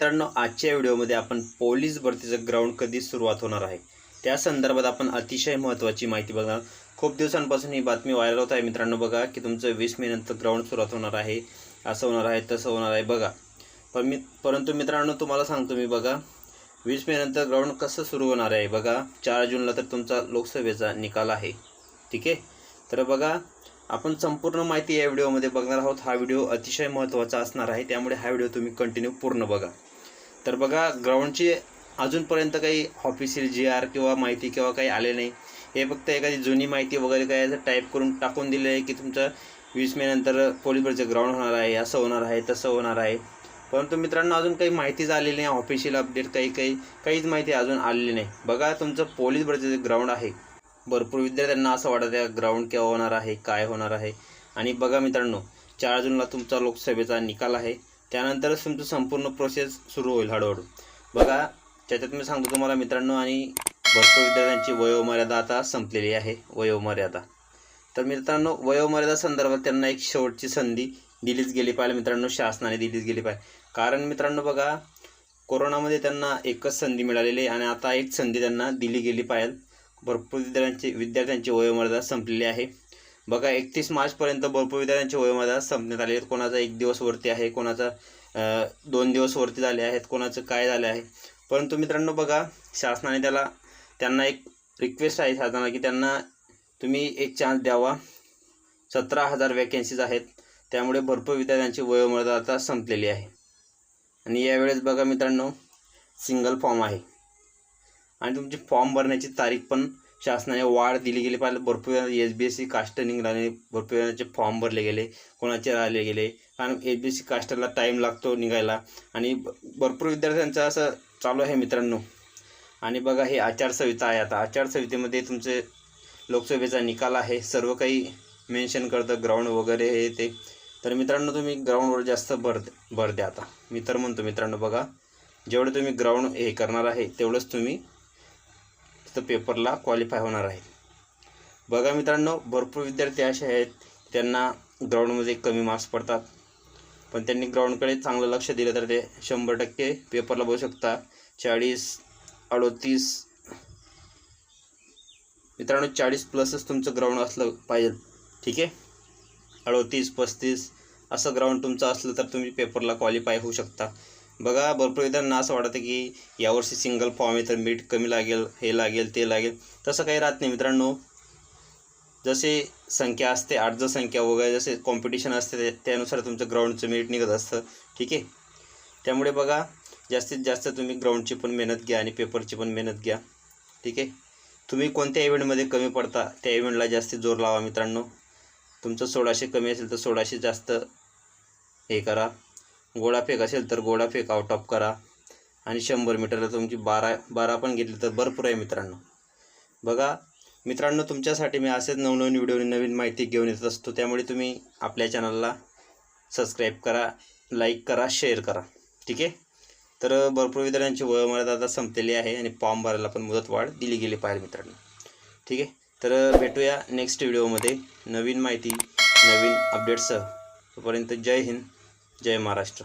मित्रांनो आजच्या व्हिडिओमध्ये आपण पोलीस भरतीचं ग्राउंड कधी सुरुवात होणार आहे? त्या संदर्भात आपण अतिशय महत्त्वाची माहिती बघणार. खूप दिवसांपासून ही बातमी व्हायरल होत आहे मित्रांनो बघा की तुमचं वीस मे नंतर ग्राउंड सुरुवात होणार आहे. असं होणार आहे तसं होणार आहे बघा. पण मी परंतु मित्रांनो तुम्हाला सांगतो मी बघा. वीस मे नंतर ग्राउंड कसं सुरू होणार आहे बघा. चार जूनला तर तुमचा लोकसभेचा निकाल आहे. ठीक आहे? तर बघा आपण संपूर्ण माहिती या व्हिडिओमध्ये बघणार आहोत. हा व्हिडिओ अतिशय महत्त्वाचा असणार आहे. त्यामुळे हा व्हिडिओ तुम्ही कंटिन्यू पूर्ण बघा. तर बघा ग्राउंडची अजूनपर्यंत काही ऑफिशियल जी आर किंवा माहिती किंवा काही आले नाही. हे फक्त एखादी जुनी माहिती वगैरे काय असं टाईप करून टाकून दिले आहे की तुमचं वीस मे नंतर पोलीस ग्राउंड होणार आहे असं होणार आहे तसं होणार आहे. परंतु मित्रांनो अजून काही माहितीच आलेली नाही ऑफिशियल अपडेट काही काही काहीच माहिती अजून आलेली नाही. बघा तुमचं पोलीस जे ग्राउंड आहे भरपूर विद्यार्थ्यांना असं वाटत आहे ग्राउंड केव्हा होणार आहे काय होणार आहे. आणि बघा मित्रांनो चार जूनला तुमचा लोकसभेचा निकाल आहे. त्यानंतरच तुमचं संपूर्ण प्रोसेस सुरू होईल हळूहळू. बघा त्याच्यात मी सांगतो तुम्हाला मित्रांनो आणि भरपूर विद्यार्थ्यांची वयोमर्यादा आता संपलेली आहे वयोमर्यादा. तर मित्रांनो वयोमर्यादा संदर्भात त्यांना एक शेवटची संधी दिलीच गेली पाहिजे मित्रांनो शासनाने दिलीच गेली पाहिजे. कारण मित्रांनो बघा कोरोनामध्ये त्यांना एकच संधी मिळालेली आहे आणि आता एक संधी त्यांना दिली गेली पाहिजे. भरपूर विद्यार्थ्यांची विद्यार्थ्यांची वयोमर्यादा संपलेली आहे. बघा एकतीस मार्चपर्यंत भरपूर विद्यार्थ्यांची वयोमर्यादा संपण्यात आली आहेत. कोणाचा एक दिवस वरती आहे कोणाचा दोन दिवस वरती झाले आहेत कोणाचं काय झालं आहे. परंतु मित्रांनो बघा शासनाने त्याला त्यांना एक रिक्वेस्ट आहे शासनाला की त्यांना तुम्ही एक चान्स द्यावा. सतरा हजार वॅकेन्सीज आहेत. त्यामुळे भरपूर विद्यार्थ्यांची वयोमर्यादा आता संपलेली आहे. आणि यावेळेस बघा मित्रांनो सिंगल फॉर्म आहे. आणि तुमची फॉर्म भरण्याची तारीख पण शासनाने वाढ दिली गेली पाहिजे भरपूर S B S C caste निघाले. भरपूर जणांचे फॉर्म भरले गेले. कोणाचे राहिले गेले. कारण एस बी एस सी कास्टला टाईम लागतो निघायला. आणि भरपूर विद्यार्थ्यांचं असं चालू आहे मित्रांनो. आणि बघा हे आचारसंहिता आहे आता. आचारसंहितेमध्ये तुमचे लोकसभेचा निकाल आहे. सर्व काही मेन्शन करतं. ग्राउंड वगैरे हे ते. तर मित्रांनो तुम्ही ग्राउंडवर जास्त भर भर द्या आता. मी तर म्हणतो मित्रांनो बघा. जेवढं तुम्ही ग्राउंड हे करणार आहे तेवढंच तुम्ही तिथं पेपरला क्वालिफाय होणार आहे बघा मित्रांनो भरपूर विद्यार्थी असे आहेत त्यांना ग्राउंडमध्ये कमी मार्क्स पडतात. पण त्यांनी ग्राउंडकडे चांगलं लक्ष दिलं तर ते शंभर टक्के पेपरला बसू शकता चाळीस अडोतीस मित्रांनो चाळीस प्लसच तुमचं ग्राउंड असलं पाहिजे. ठीक आहे? अडोतीस पस्तीस असं ग्राउंड तुमचं असलं तर तुम्ही पेपरला क्वालिफाय होऊ शकता. बघा भरपूर एकदा असं वाटतं की यावर्षी सिंगल फॉर्म आहे तर मीठ कमी लागेल हे लागेल ते लागेल. तसं काही राहत नाही मित्रांनो. जसे संख्या असते अर्ज संख्या वगैरे जसे कॉम्पिटिशन असते ते- त्यानुसार तुमचं ग्राउंडचं मीठ निघत असतं. ठीक आहे? त्यामुळे बघा जास्तीत जास्त तुम्ही ग्राउंडची पण मेहनत घ्या आणि पेपरची पण मेहनत घ्या. ठीक आहे? तुम्ही कोणत्या इव्हेंटमध्ये कमी पडता त्या इव्हेंटला जास्ती जोर लावा मित्रांनो. तुमचं सोळाशे कमी असेल तर सोळाशे जास्त हे करा. गोळाफेक असेल तर गोळाफेक आउट ऑफ करा. आणि शंभर मीटरला तुमची बारा बारा पण घेतली तर भरपूर आहे मित्रांनो. बघा मित्रांनो तुमच्यासाठी मी असेच नवनवीन व्हिडिओ नवीन माहिती घेऊन येत असतो. त्यामुळे तुम्ही आपल्या चॅनलला सबस्क्राईब करा लाईक करा शेअर करा. ठीक आहे? तर भरपूर विद्यार्थ्यांची वयोमर्यादा आता संपलेली आहे आणि फॉर्म भरायला पण मुदत वाढ दिली गेली पाहिजे मित्रांनो. ठीक आहे? तर भेटूया नेक्स्ट व्हिडिओमध्ये नवीन माहिती नवीन अपडेट्ससह तोपर्यंत जय हिंद. जय महाराष्ट्र